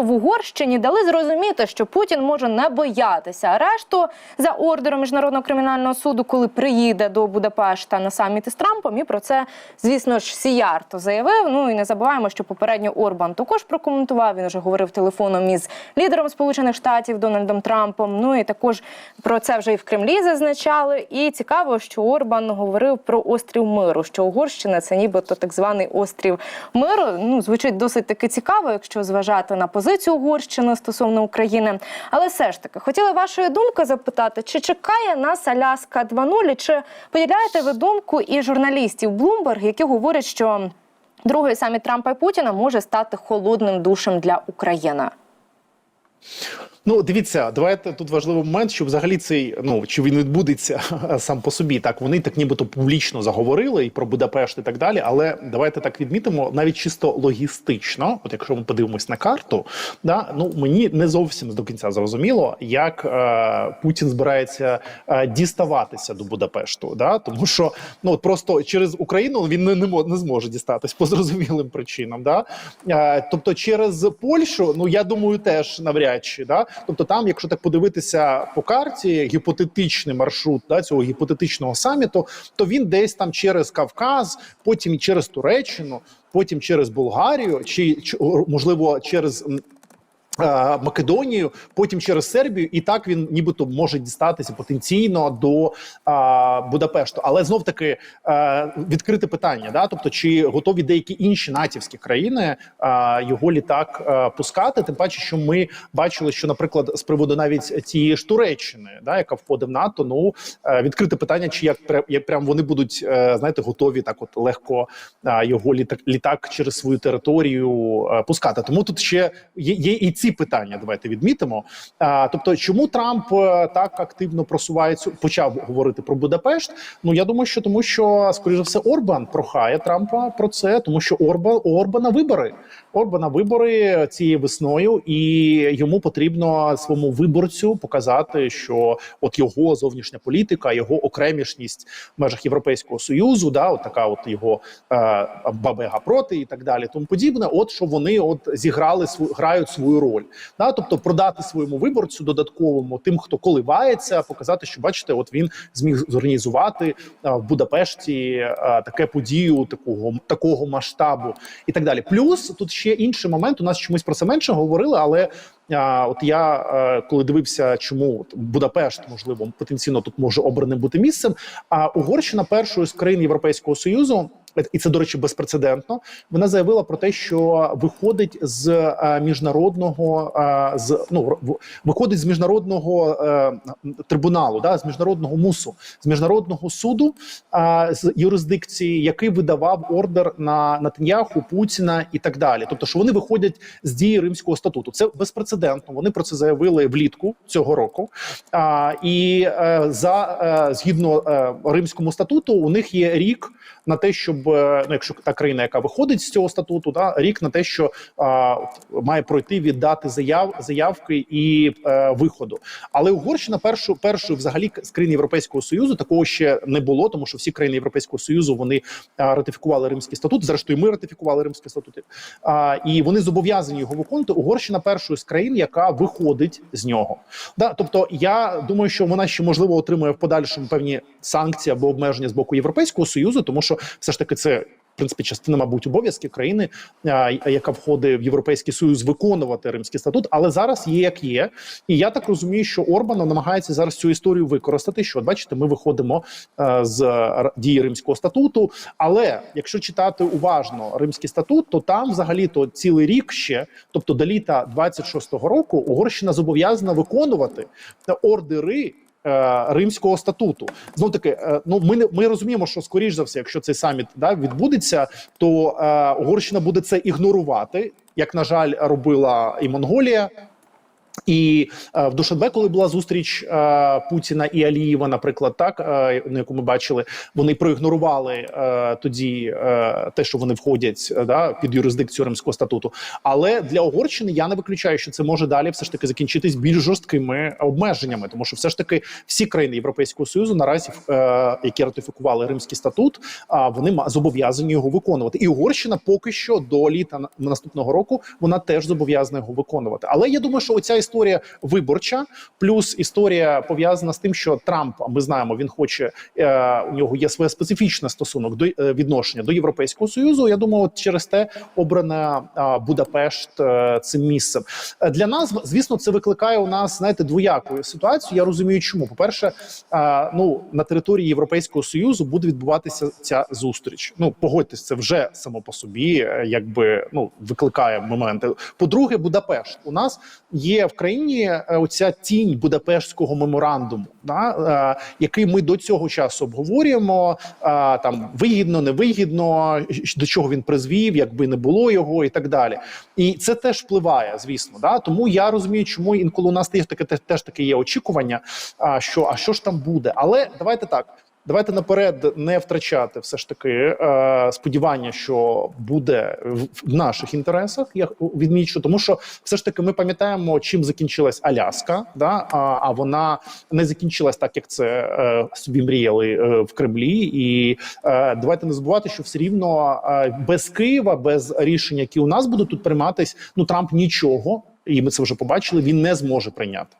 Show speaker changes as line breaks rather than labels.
В Угорщині дали зрозуміти, що Путін може не боятися арешту за ордером міжнародного кримінального суду, коли приїде до Будапешта на саміт із Трампом. І про це, звісно ж, Сіярто заявив. Ну і не забуваємо, що попередньо Орбан також прокоментував. Він вже говорив телефоном із лідером Сполучених Штатів Дональдом Трампом. Ну і також про це вже і в Кремлі зазначали. І цікаво, що Орбан говорив про острів миру, що Угорщина це нібито так званий острів миру. Ну звучить досить таки цікаво, якщо зважати на позицію Угорщини стосовно України. Але все ж таки хотіла вашої думки запитати, чи чекає нас Аляска 2.0, і чи поділяєте ви думку і журналістів Bloomberg, які говорять, що другий саміт Трампа і Путіна може стати холодним душем для України?
Ну, дивіться, давайте тут важливий момент, що взагалі цей ну чи він відбудеться сам по собі. Так вони так нібито публічно заговорили і про Будапешт і так далі. Але давайте так відмітимо, навіть чисто логістично, от якщо ми подивимось на карту, да ну мені не зовсім до кінця зрозуміло, як е, Путін збирається е, діставатися до Будапешту. Да, тому що ну от просто через Україну він не, не, не зможе дістатись по зрозумілим причинам. Да? Е, тобто через Польщу, ну я думаю, теж навряд чи да. Тобто, там, якщо так подивитися по карті, гіпотетичний маршрут да, цього гіпотетичного саміту, то він десь там через Кавказ, потім через Туреччину, потім через Болгарію, чи, можливо через. Е, Македонію, потім через Сербію, і так він нібито може дістатися потенційно до а, Будапешту. Але знов таки е, відкрите питання: да, тобто, чи готові деякі інші натівські країни а, його літак е, пускати? Тим паче, що ми бачили, що, наприклад, з приводу навіть цієї ж Туреччини, да, яка входить в НАТО, ну е, відкрите питання, чи як, як прям вони будуть е, знаєте, готові так, от легко а, його літак, літак через свою територію е, пускати. Тому тут ще є, є і ці питання. Давайте відмітимо. А, тобто, чому Трамп е, так активно просувається, почав говорити про Будапешт? Ну я думаю, що тому, що скоріш за все Орбан прохає Трампа про це, тому що Орбан у Орбана вибори. Орбана вибори цією весною, і йому потрібно своєму виборцю показати, що от його зовнішня політика, його окремішність в межах Європейського союзу, да, от така от його е, баба-яга проти і так далі, тому подібне. От що вони от зіграли грають свою роль, да, тобто продати своєму виборцю додатковому тим, хто коливається, показати, що бачите, от він зміг зорганізувати е, в Будапешті е, таке подію такого такого масштабу і так далі. Плюс тут ще інший момент. У нас чомусь про це менше говорили, але а, от я коли дивився, чому Будапешт можливо потенційно тут може обраним бути місцем. А Угорщина першою з країн Європейського союзу. І це, до речі, безпрецедентно. Вона заявила про те, що виходить з е, міжнародного е, з ну виходить з міжнародного е, трибуналу, да, з міжнародного мусу, з міжнародного суду з юрисдикції, який видавав ордер на Натаньяху, Путіна і так далі. Тобто, що вони виходять з дії Римського статуту. Це безпрецедентно. Вони про це заявили влітку цього року. А, і за згідно Римському статуту, у них є рік на те, щоб ну, якщо та країна, яка виходить з цього статуту, да рік на те, що а, має пройти від дати заяв заявки і е, виходу. Але Угорщина першу першою взагалі з країн Європейського союзу такого ще не було, тому що всі країни Європейського союзу вони а, ратифікували Римський статут. Зрештою, ми ратифікували Римський статут, а, і вони зобов'язані його виконувати. Угорщина першою з країн, яка виходить з нього. Да, тобто я думаю, що вона ще можливо отримує в подальшому певні санкції або обмеження з боку Європейського союзу, тому що все ж таки це. В принципі, частина, мабуть, обов'язків країни, яка входить в європейський союз, виконувати римський статут, але зараз є як є, і я так розумію, що Орбан намагається зараз цю історію використати. Що бачите, ми виходимо з дії римського статуту. Але якщо читати уважно римський статут, то там взагалі то цілий рік ще, тобто до літа 26-го року, Угорщина зобов'язана виконувати ордери. Е, Римського статуту знов таки, е, ну ми не ми розуміємо, що скоріш за все, якщо цей саміт да відбудеться, то е, Угорщина буде це ігнорувати, як на жаль, робила і Монголія. І е, в Душанбе, коли була зустріч е, Путіна і Алієва, наприклад, так е, на яку ми бачили, вони проігнорували тоді те, що вони входять да, під юрисдикцію Римського статуту. Але для Угорщини я не виключаю, що це може далі все ж таки закінчитись більш жорсткими обмеженнями, тому що все ж таки всі країни Європейського союзу наразі, які ратифікували Римський статут, вони зобов'язані його виконувати. І Угорщина поки що до літа на- наступного року вона теж зобов'язана його виконувати. Але я думаю, що оця історія виборча, плюс історія пов'язана з тим, що Трамп, ми знаємо, він хоче е, у нього є своє специфічне стосунок до е, відношення до Європейського союзу. Я думаю, через те обрана а, Будапешт е, цим місцем. Е, Для нас, звісно, це викликає у нас знаєте двояку ситуацію. Я розумію, чому. По перше, ну на території Європейського союзу буде відбуватися ця зустріч. Ну погодьтесь, це вже само по собі, е, якби ну викликає моменти. По-друге, Будапешт. У нас є в країні е, оця тінь Будапештського меморандуму, да, е, який ми до цього часу обговорюємо. е, Там вигідно, невигідно, до чого він призвів, якби не було його, і так далі. І це теж впливає, звісно. Да? Тому я розумію, чому інколи у нас теж таке теж таке є очікування. А що а що ж там буде? Але давайте так. Давайте наперед не втрачати все ж таки е, сподівання, що буде в, наших інтересах. Я відмічу, тому що все ж таки ми пам'ятаємо, чим закінчилась Аляска. Да? А, а вона не закінчилась так, як це е, собі мріяли е, в Кремлі. І давайте не забувати, що все рівно без Києва, без рішень, які у нас будуть тут прийматись, ну Трамп нічого, і ми це вже побачили. Він не зможе прийняти.